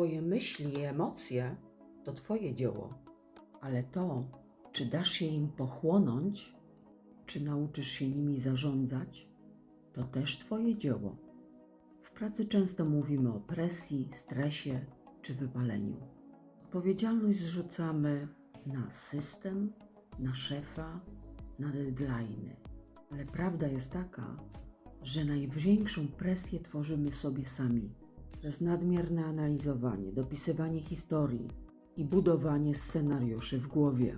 Twoje myśli i emocje to Twoje dzieło, ale to, czy dasz się im pochłonąć, czy nauczysz się nimi zarządzać, to też Twoje dzieło. W pracy często mówimy o presji, stresie czy wypaleniu. Odpowiedzialność zrzucamy na system, na szefa, na deadline'y. Ale prawda jest taka, że największą presję tworzymy sobie sami. Przez nadmierne analizowanie, dopisywanie historii i budowanie scenariuszy w głowie.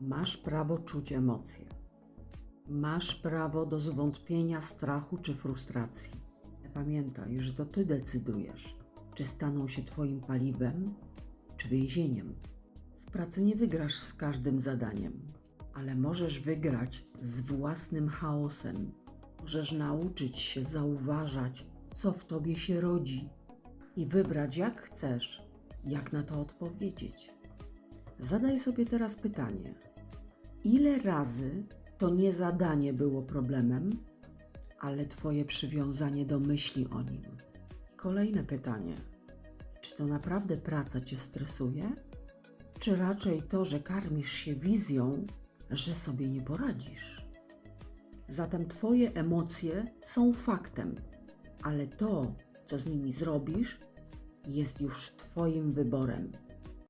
Masz prawo czuć emocje. Masz prawo do zwątpienia, strachu czy frustracji. Pamiętaj, że to ty decydujesz, czy staną się twoim paliwem, czy więzieniem. W pracy nie wygrasz z każdym zadaniem, ale możesz wygrać z własnym chaosem. Możesz nauczyć się zauważać, co w tobie się rodzi i wybrać, jak chcesz, jak na to odpowiedzieć. Zadaj sobie teraz pytanie: ile razy to nie zadanie było problemem, ale Twoje przywiązanie do myśli o nim? Kolejne pytanie: czy to naprawdę praca Cię stresuje? Czy raczej to, że karmisz się wizją, że sobie nie poradzisz? Zatem Twoje emocje są faktem, ale to, co z nimi zrobisz, jest już Twoim wyborem.